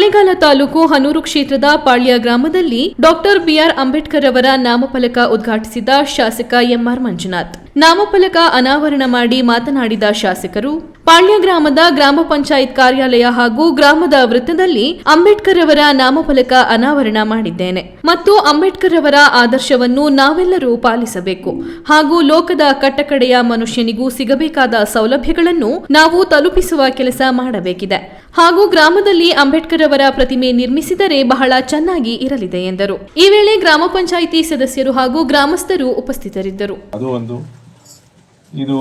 ಕೊಳ್ಳೇಗಾಲ ತಾಲೂಕು ಹನೂರು ಕ್ಷೇತ್ರದ ಪಾಳ್ಯ ಗ್ರಾಮದಲ್ಲಿ doctor B R Ambedkar ಅವರ ನಾಮಫಲಕ ಉದ್ಘಾಟಿಸಿದ ಶಾಸಕ ಎಂಆರ್ ಮಂಜುನಾಥ್. ನಾಮಫಲಕ ಅನಾವರಣ ಮಾಡಿ ಮಾತನಾಡಿದ ಶಾಸಕರು, ಪಾಳ್ಯ ಗ್ರಾಮದ ಗ್ರಾಮ ಪಂಚಾಯತ್ ಕಾರ್ಯಾಲಯ ಹಾಗೂ ಗ್ರಾಮದ ವೃತ್ತದಲ್ಲಿ ಅಂಬೇಡ್ಕರ್ ಅವರ ನಾಮಫಲಕ ಅನಾವರಣ ಮಾಡಿದ್ದೇನೆ ಮತ್ತು ಅಂಬೇಡ್ಕರ್ ಅವರ ಆದರ್ಶವನ್ನು ನಾವೆಲ್ಲರೂ ಪಾಲಿಸಬೇಕು ಹಾಗೂ ಲೋಕದ ಕಟ್ಟಕಡೆಯ ಮನುಷ್ಯನಿಗೂ ಸಿಗಬೇಕಾದ ಸೌಲಭ್ಯಗಳನ್ನು ನಾವು ತಲುಪಿಸುವ ಕೆಲಸ ಮಾಡಬೇಕಿದೆ. ಹಾಗೂ ಗ್ರಾಮದಲ್ಲಿ ಅಂಬೇಡ್ಕರ್ ಅವರ ಪ್ರತಿಮೆ ನಿರ್ಮಿಸಿದರೆ ಬಹಳ ಚೆನ್ನಾಗಿ ಇರಲಿದೆ ಎಂದರು. ಈ ವೇಳೆ ಗ್ರಾಮ ಪಂಚಾಯಿತಿ ಸದಸ್ಯರು ಹಾಗೂ ಗ್ರಾಮಸ್ಥರು ಉಪಸ್ಥಿತರಿದ್ದರು. ಅದು ಒಂದು. ಇದು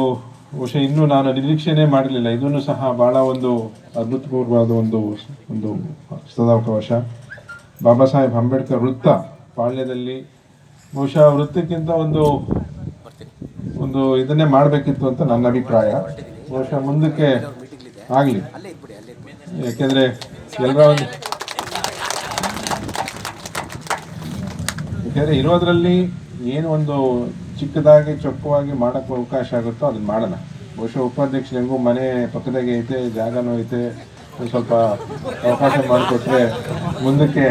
ಬಹುಶಃ ಇನ್ನೂ ನಾನು ನಿರೀಕ್ಷೆನೇ ಮಾಡಲಿಲ್ಲ ಇದನ್ನು ಸಹ ಬಹಳ ಒಂದು ಅದ್ಭುತಪೂರ್ವವಾದ ಒಂದು ಒಂದು ಸದಾವಕಾಶ. ಬಾಬಾ ಸಾಹೇಬ್ ಅಂಬೇಡ್ಕರ್ ವೃತ್ತ ಪಾಳ್ಯದಲ್ಲಿ ಬಹುಶಃ ವೃತ್ತಕ್ಕಿಂತ ಒಂದು ಒಂದು ಇದನ್ನೇ ಮಾಡಬೇಕಿತ್ತು ಅಂತ ನನ್ನ ಅಭಿಪ್ರಾಯ. ಬಹುಶಃ ಮುಂದಕ್ಕೆ ಆಗಲಿ. ಯಾಕೆಂದರೆ ಎಲ್ಲರ ಒಂದು ಯಾಕೆಂದರೆ ಇರೋದ್ರಲ್ಲಿ ಏನು ಒಂದು ಚಿಕ್ಕದಾಗಿ, ಚೊಕ್ಕವಾಗಿ ಮಾಡೋಕ್ಕೆ ಅವಕಾಶ ಆಗುತ್ತೋ ಅದನ್ನ ಮಾಡೋಣ ಬಹುಶಃ ಉಪಾಧ್ಯಕ್ಷ ಹೆಂಗೂ ಮನೆ ಪಕ್ಕದಾಗೆ ಐತೆ, ಜಾಗನೂ ಐತೆ, ಸ್ವಲ್ಪ ಅವಕಾಶ ಮಾಡಿಕೊಟ್ರೆ ಮುಂದಕ್ಕೆ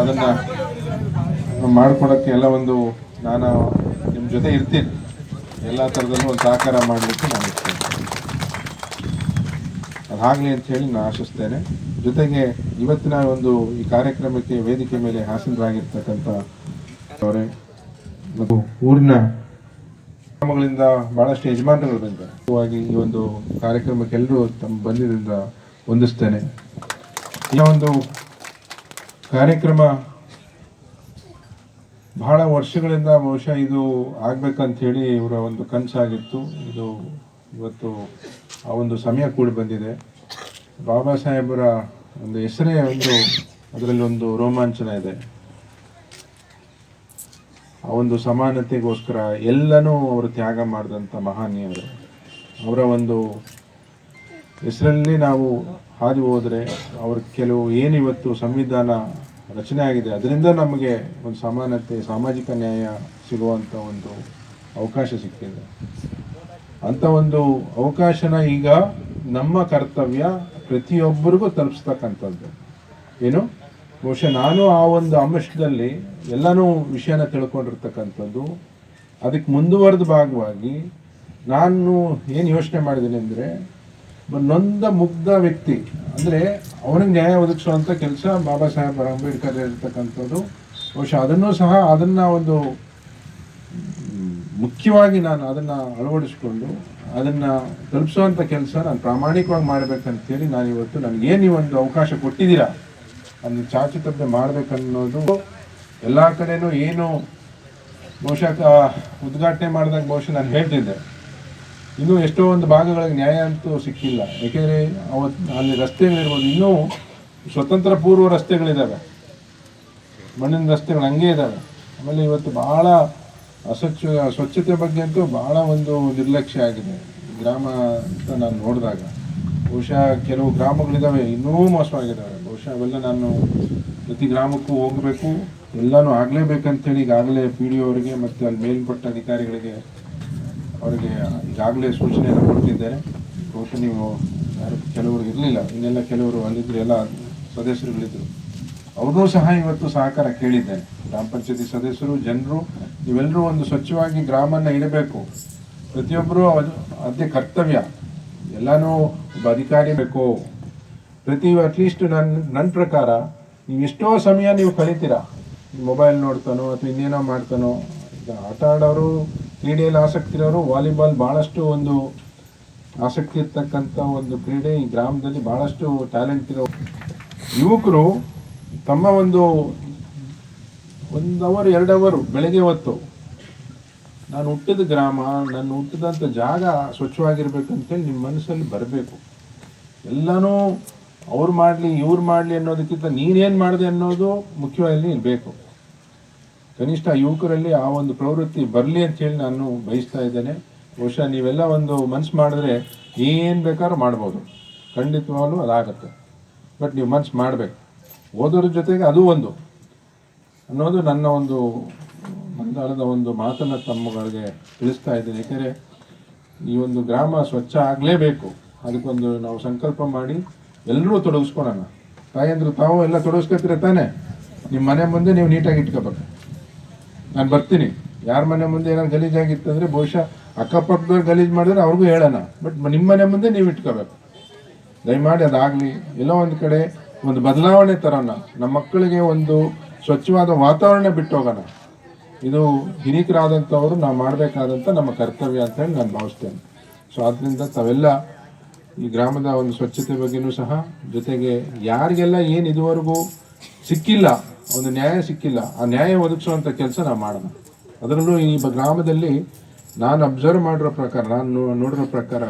ಅದನ್ನು ಮಾಡ್ಕೊಡೋಕ್ಕೆ ಎಲ್ಲ ಒಂದು ನಾನು ನಿಮ್ಮ ಜೊತೆ ಇರ್ತೀನಿ. ಎಲ್ಲ ಥರದಲ್ಲೂ ಒಂದು ಸಹಕಾರ ಮಾಡಲಿಕ್ಕೆ ನಾನು ಅದಾಗಲಿ ಅಂತ ಹೇಳಿ ನಾನು ಆಶಿಸ್ತೇನೆ. ಜೊತೆಗೆ ಇವತ್ತಿನ ಒಂದು ಈ ಕಾರ್ಯಕ್ರಮಕ್ಕೆ ವೇದಿಕೆ ಮೇಲೆ ಹಾಸನರಾಗಿರ್ತಕ್ಕಂಥ ಅವರೇ ಮತ್ತು ಊರಿನ ಗ್ರಾಮಗಳಿಂದ ಬಹಳಷ್ಟು ಯಜಮಾನರು ಬಂದಿದ್ದಾರೆ. ಈ ಒಂದು ಕಾರ್ಯಕ್ರಮಕ್ಕೆ ಎಲ್ಲರೂ ತಮ್ಮ ಬಂದಿದ್ದರಿಂದ ವಂದಿಸ್ತೇನೆ. ಈ ಒಂದು ಕಾರ್ಯಕ್ರಮ ಬಹಳ ವರ್ಷಗಳಿಂದ ಬಹುಶಃ ಇದು ಆಗ್ಬೇಕಂತ ಹೇಳಿ ಇವರ ಒಂದು ಕನಸಾಗಿತ್ತು. ಇದು ಇವತ್ತು ಆ ಒಂದು ಸಮಯ ಕೂಡಿ ಬಂದಿದೆ. ಬಾಬಾ ಸಾಹೇಬರ ಒಂದು ಹೆಸರೇ ಒಂದು ಅದರಲ್ಲಿ ಒಂದು ರೋಮಾಂಚನ ಇದೆ. ಆ ಒಂದು ಸಮಾನತೆಗೋಸ್ಕರ ಎಲ್ಲನೂ ಅವರು ತ್ಯಾಗ ಮಾಡಿದಂಥ ಮಹಾನೀಯರು ಅವರ ಒಂದು ಹೆಸರಲ್ಲಿ ನಾವು ಹಾದಿ ಹೋದರೆ ಅವ್ರ ಕೆಲವು ಏನಿವತ್ತು ಸಂವಿಧಾನ ರಚನೆ ಆಗಿದೆ, ಅದರಿಂದ ನಮಗೆ ಒಂದು ಸಮಾನತೆ, ಸಾಮಾಜಿಕ ನ್ಯಾಯ ಸಿಗುವಂಥ ಒಂದು ಅವಕಾಶ ಸಿಕ್ಕಿದೆ ಅಂಥ ಒಂದು ಅವಕಾಶನ ಈಗ ನಮ್ಮ ಕರ್ತವ್ಯ ಪ್ರತಿಯೊಬ್ಬರಿಗೂ ತಲುಪಿಸ್ತಕ್ಕಂಥದ್ದು. ಏನು? ಬಹುಶಃ ನಾನು ಆ ಒಂದು ಅಂಶದಲ್ಲಿ ಎಲ್ಲನೂ ವಿಷಯನ ತಿಳ್ಕೊಂಡಿರ್ತಕ್ಕಂಥದ್ದು. ಅದಕ್ಕೆ ಮುಂದುವರೆದ ಭಾಗವಾಗಿ ನಾನು ಏನು ಯೋಚನೆ ಮಾಡಿದ್ದೀನಿ ಅಂದರೆ, ನೊಂದ ಮುಗ್ಧ ವ್ಯಕ್ತಿ, ಅಂದರೆ ಅವನಿಗೆ ನ್ಯಾಯ ಒದಗಿಸುವಂಥ ಕೆಲಸ ಬಾಬಾ ಸಾಹೇಬ್ ಅಂಬೇಡ್ಕರ್ ಇರ್ತಕ್ಕಂಥದ್ದು ಬಹುಶಃ ಅದನ್ನು ಸಹ ಅದನ್ನು ಒಂದು ಮುಖ್ಯವಾಗಿ ನಾನು ಅದನ್ನು ಅಳವಡಿಸ್ಕೊಂಡು ಅದನ್ನು ತಲುಪಿಸುವಂಥ ಕೆಲಸ ನಾನು ಪ್ರಾಮಾಣಿಕವಾಗಿ ಮಾಡಬೇಕಂತೇಳಿ ನಾನು ಇವತ್ತು ನನಗೇನು ಈ ಒಂದು ಅವಕಾಶ ಕೊಟ್ಟಿದ್ದೀರಾ? ಅದನ್ನು ಚಾಚು ತಪ್ಪದೆ ಮಾಡಬೇಕನ್ನೋದು ಎಲ್ಲ ಕಡೆನೂ ಏನು ಬಹುಶಃ ಉದ್ಘಾಟನೆ ಮಾಡಿದಾಗ ಬಹುಶಃ ನಾನು ಹೇಳ್ತಿದ್ದೆ. ಇನ್ನೂ ಎಷ್ಟೋ ಒಂದು ಭಾಗಗಳಿಗೆ ನ್ಯಾಯ ಅಂತೂ ಸಿಕ್ಕಿಲ್ಲ. ಏಕೆಂದರೆ ಅವತ್ತು ಅಲ್ಲಿ ರಸ್ತೆಗಳಿರ್ಬೋದು ಇನ್ನೂ ಸ್ವತಂತ್ರ ಪೂರ್ವ ರಸ್ತೆಗಳಿದ್ದಾವೆ ಮಣ್ಣಿನ ರಸ್ತೆಗಳು ಹಂಗೆ ಇದ್ದಾವೆ ಆಮೇಲೆ ಇವತ್ತು ಬಹಳ ಅಸ್ವಚ್ಛ, ಸ್ವಚ್ಛತೆ ಬಗ್ಗೆ ಅಂತೂ ಬಹಳ ಒಂದು ನಿರ್ಲಕ್ಷ್ಯ ಆಗಿದೆ. ಗ್ರಾಮ ಅಂತ ನಾನು ನೋಡಿದಾಗ. ಬಹುಶಃ ಕೆಲವು ಗ್ರಾಮಗಳಿದ್ದಾವೆ, ಇನ್ನೂ ಮೋಸವಾಗಿದ್ದಾವೆ. ಬಹುಶಃ ಅವೆಲ್ಲ ನಾನು ಪ್ರತಿ ಗ್ರಾಮಕ್ಕೂ ಹೋಗಬೇಕು, ಎಲ್ಲನೂ ಆಗಲೇಬೇಕಂತೇಳಿ ಈಗಾಗಲೇ ಪಿ ಡಿ ಅವರಿಗೆ ಮತ್ತು ಅಲ್ಲಿ ಮೇಲ್ಪಟ್ಟ ಅಧಿಕಾರಿಗಳಿಗೆ ಅವರಿಗೆ ಈಗಾಗಲೇ ಸೂಚನೆಯನ್ನು ಕೊಡ್ತಿದ್ದೆ ಬಹುಶಃ ನೀವು ಯಾರು, ಕೆಲವರು ಇರಲಿಲ್ಲ. ಇನ್ನೆಲ್ಲ ಕೆಲವರು ಅಲ್ಲಿದ್ರು ಎಲ್ಲ ಸದಸ್ಯರುಗಳಿದ್ರು ಅವ್ರನ್ನೂ ಸಹ ಇವತ್ತು ಸಹಕಾರ ಕೇಳಿದ್ದೇನೆ. ಗ್ರಾಮ ಪಂಚಾಯತಿ ಸದಸ್ಯರು, ಜನರು ನೀವೆಲ್ಲರೂ ಒಂದು ಸ್ವಚ್ಛವಾಗಿ ಗ್ರಾಮನ ಇಡಬೇಕು. ಪ್ರತಿಯೊಬ್ಬರು ಅದು ಅದೇ ಕರ್ತವ್ಯ. ಎಲ್ಲನೂ ಒಬ್ಬ ಅಧಿಕಾರಿ ಬೇಕು. ಪ್ರತಿ ಅಟ್ಲೀಸ್ಟ್ ನನ್ನ ನನ್ನ ಪ್ರಕಾರ ನೀವು ಎಷ್ಟೋ ಸಮಯ ನೀವು ಕಳಿತೀರಾ. ಮೊಬೈಲ್ ನೋಡ್ತಾನೋ ಅಥವಾ ಇನ್ನೇನೋ ಮಾಡ್ತಾನೋ. ಈಗ ಆಟ ಆಡೋರು, ಕ್ರೀಡೆಯಲ್ಲಿ ಆಸಕ್ತಿ ಇರೋರು ವಾಲಿಬಾಲ್ ಭಾಳಷ್ಟು ಒಂದು ಆಸಕ್ತಿ ಇರ್ತಕ್ಕಂಥ ಒಂದು ಕ್ರೀಡೆ ಈ ಗ್ರಾಮದಲ್ಲಿ ಭಾಳಷ್ಟು ಟ್ಯಾಲೆಂಟ್ ಇರೋ ಯುವಕರು ತಮ್ಮ ಒಂದು ಒಂದು ಅವರ್ ಎರಡು ಅವರು ಬೆಳಗ್ಗೆ ಹೊತ್ತು. ನಾನು ಹುಟ್ಟಿದ ಗ್ರಾಮ, ನಾನು ಹುಟ್ಟಿದಂಥ ಜಾಗ ಸ್ವಚ್ಛವಾಗಿರ್ಬೇಕಂತೇಳಿ ನಿಮ್ಮ ಮನಸ್ಸಲ್ಲಿ ಬರಬೇಕು. ಎಲ್ಲನೂ ಅವ್ರು ಮಾಡಲಿ, ಇವ್ರು ಮಾಡಲಿ ಅನ್ನೋದಕ್ಕಿಂತ ನೀನೇನು ಮಾಡಿದೆ ಅನ್ನೋದು ಮುಖ್ಯವಾಗಿ ಇರಬೇಕು. ಕನಿಷ್ಠ ಯುವಕರಲ್ಲಿ ಆ ಒಂದು ಪ್ರವೃತ್ತಿ ಬರಲಿ ಅಂತೇಳಿ ನಾನು ಬಯಸ್ತಾ ಇದ್ದೇನೆ. ಬಹುಶಃ ನೀವೆಲ್ಲ ಒಂದು ಮನಸ್ಸು ಮಾಡಿದ್ರೆ ಏನು ಬೇಕಾದ್ರೂ ಮಾಡ್ಬೋದು. ಖಂಡಿತವಾಗ್ಲೂ ಅದಾಗತ್ತೆ. ಬಟ್ ನೀವು ಮನ್ಸು ಮಾಡಬೇಕು. ಓದೋದ್ರ ಜೊತೆಗೆ ಅದು ಒಂದು. ಅನ್ನೋದು ನನ್ನ ಒಂದು ಮಂದಾಳದ ಒಂದು ಮಾತನ್ನು ತಮ್ಮಗಳಿಗೆ ತಿಳಿಸ್ತಾ ಇದ್ದೀನಿ. ಏಕೆಂದರೆ ಈ ಒಂದು ಗ್ರಾಮ ಸ್ವಚ್ಛ ಆಗಲೇಬೇಕು. ಅದಕ್ಕೊಂದು ನಾವು ಸಂಕಲ್ಪ ಮಾಡಿ ಎಲ್ಲರೂ ತೊಡಗಿಸ್ಕೊಳೋಣ ತಾಯಂದ್ರು ತಾವು ಎಲ್ಲ ತೊಡಗಿಸ್ಕೊತೀರ ತಾನೆ? ನಿಮ್ಮ ಮನೆ ಮುಂದೆ ನೀವು ನೀಟಾಗಿ ಇಟ್ಕೋಬೇಕು. ನಾನು ಬರ್ತೀನಿ. ಯಾರ ಮನೆ ಮುಂದೆ ಏನಾದ್ರು ಗಲೀಜಾಗಿತ್ತಂದರೆ ಬಹುಶಃ ಅಕ್ಕಪಕ್ಕದವ್ರು ಗಲೀಜು ಮಾಡಿದ್ರೆ ಅವ್ರಿಗೂ ಹೇಳೋಣ. ಬಟ್ ನಿಮ್ಮ ಮನೆ ಮುಂದೆ ನೀವು ಇಟ್ಕೋಬೇಕು. ದಯಮಾಡಿ ಅದಾಗಲಿ. ಎಲ್ಲೋ ಒಂದು ಕಡೆ ಒಂದು ಬದಲಾವಣೆ ತರೋಣ. ನಮ್ಮ ಮಕ್ಕಳಿಗೆ ಒಂದು ಸ್ವಚ್ಛವಾದ ವಾತಾವರಣ ಬಿಟ್ಟು ಹೋಗೋಣ. ಇದು ಹಿರಿಕರಾದಂಥವರು ನಾವು ಮಾಡಬೇಕಾದಂಥ ನಮ್ಮ ಕರ್ತವ್ಯ ಅಂತ ಹೇಳಿ ನಾನು ಭಾವಿಸ್ತೇನೆ. ಸೊ ಆದ್ದರಿಂದ ತಾವೆಲ್ಲ ಈ ಗ್ರಾಮದ ಒಂದು ಸ್ವಚ್ಛತೆ ಬಗ್ಗೆನೂ ಸಹ ಜೊತೆಗೆ ಯಾರಿಗೆಲ್ಲ ಏನು ಇದುವರೆಗೂ ಸಿಕ್ಕಿಲ್ಲ, ಒಂದು ನ್ಯಾಯ ಸಿಕ್ಕಿಲ್ಲ, ಆ ನ್ಯಾಯ ಒದಗಿಸುವಂಥ ಕೆಲಸ ನಾವು ಮಾಡೋಣ. ಅದರಲ್ಲೂ ಈ ಗ್ರಾಮದಲ್ಲಿ ನಾನು ಅಬ್ಸರ್ವ್ ಮಾಡಿರೋ ಪ್ರಕಾರ, ನಾನು ನೋಡಿರೋ ಪ್ರಕಾರ